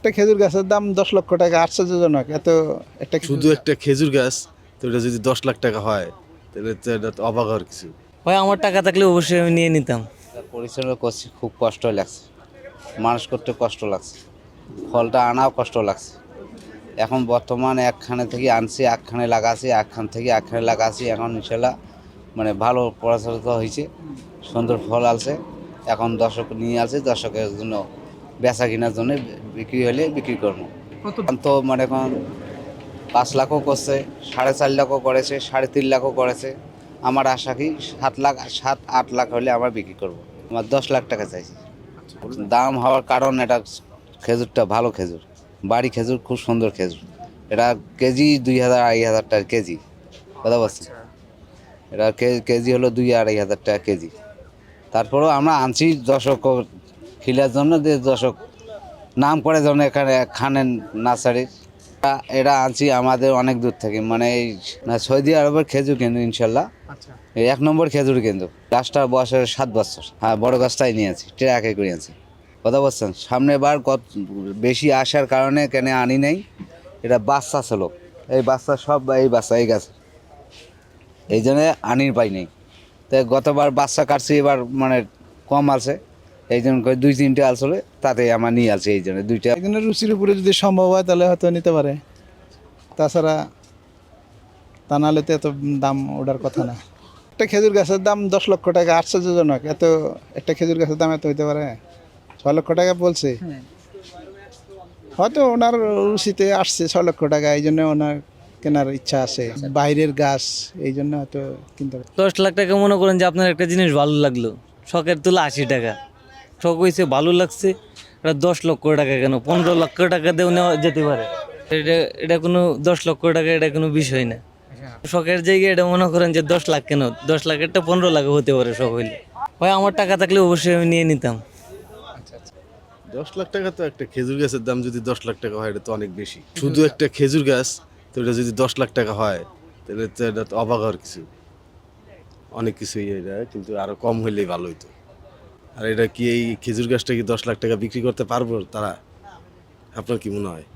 একটা খেজুর গাছের দাম দশ লক্ষ টাকা আশ্চর্যজনক। এত একটা শুধু একটা খেজুর গাছ তো এটা যদি দশ লাখ টাকা হয় তাহলে তো এটা তো অবাক হওয়ার কিছু। ভাই আমার টাকা থাকলে অবশ্যই আমি নিয়ে নিতাম। পরিশ্রম করছি খুব কষ্ট লাগছে। মানুষ করতে কষ্ট লাগছে। ফলটা আনাও কষ্ট লাগছে। এখন বর্তমানে একখানে থেকে আনছি একখানে লাগাছি একখান থেকে একখানে লাগাছি এখন ইনশাল্লাহ মানে ভালো পড়াশোনা হয়েছে। সুন্দর ফল আছে এখন দর্শক নিয়ে আসে দর্শকের জন্য বেচা কেনার জন্য বিক্রি হলে বিক্রি করব। তো মানে এখন পাঁচ লাখও করছে সাড়ে চার লাখও করেছে সাড়ে তিন লাখও করেছে। আমার আশা কি সাত লাখ সাত আট লাখ হলে আমার বিক্রি করব। আমার দশ লাখ টাকা চাইছি। দাম হওয়ার কারণ এটা খেজুরটা ভালো খেজুর। বাড়ি খেজুর খুব সুন্দর খেজুর। এটা কেজি দুই হাজার আড়াই হাজার টাকা কেজি। কথা বলছি? এটা কে- কেজি হলো দুই আড়াই হাজার টাকা কেজি। তারপরেও আমরা আনছি দর্শক খিলার জন্য যে দর্শক নাম করে যেন এখানে খানেন নার্সারির এটা- আনছি আমাদের অনেক দূর থেকে মানে এই না সৌদি আরবের খেজুর কিন্তু ইনশাল্লাহ। এই এক নম্বর খেজুর কিন্তু। গাছটার বয়সের সাত বছর। হ্যাঁ বড় গাছটাই নিয়েছি ট্রাকে করে আনছি। কথা বলছেন? সামনে বার কত বেশি আসার কারণে কেন আনি নেই। এটা বাচ্চা ছিল। এই বাচ্চা সব এই বাচ্চা এই গাছ। এই জন্য আনির পাই নেই। তাই গতবার বাচ্চা কাটছি এবার মানে কম আছে। এই জন্য দুই তিনটে আলছিল তাতে আমার নিয়ে আছে এই জন্য দুইটা। একজনের রুচির উপরে যদি সম্ভব হয় তাহলে হয়তো নিতে পারে। তাছাড়া তা নাহলে তো এত দাম ওঠার কথা না। একটা খেজুর গাছের দাম দশ লক্ষ টাকা আশ্চর্যজনক। এত একটা খেজুর গাছের দাম এত হইতে পারে? ছয় লক্ষ টাকা বলছে। হয়তো ওনার রুচিতে আসছে ছয় লক্ষ টাকা এই জন্য ওনার কেনার ইচ্ছা আছে। বাইরের গাছ এই জন্য হয়তো কিনতে পারে। দশ লাখ টাকা মনে করেন যে আপনার একটা জিনিস ভালো লাগল। শখের তুলে আশি টাকা। শখ হয়েছে ভালো লাগছে। এটা দশ লক্ষ টাকা কেন? পনেরো লক্ষ টাকা দিয়েও নেওয়া যেতে পারে। এটা এটা কোনো দশ লক্ষ টাকা, এটা কোনো বিষয় না। শখের জায়গায় এটা মনে করেন যে দশ লাখ কেন? দশ লাখেরটা পনেরো লাখ হতে পারে শখ হইলে। ভাই, আমার টাকা থাকলে অবশ্যই আমি নিয়ে নিতাম। দশ লাখ টাকা তো একটা খেজুর গাছের দাম যদি দশ লাখ টাকা হয়, এটা তো অনেক বেশি। শুধু একটা খেজুর গাছ, তো এটা যদি দশ লাখ টাকা হয়, তাহলে তো এটা তো অবাক কিছু। অনেক কিছুই এটা, কিন্তু আরও কম হইলেই ভালো হইতো। আর এটা কি এই খেজুর গাছটা কি দশ লাখ টাকা বিক্রি করতে পারব তারা? আপনার কি মনে হয়?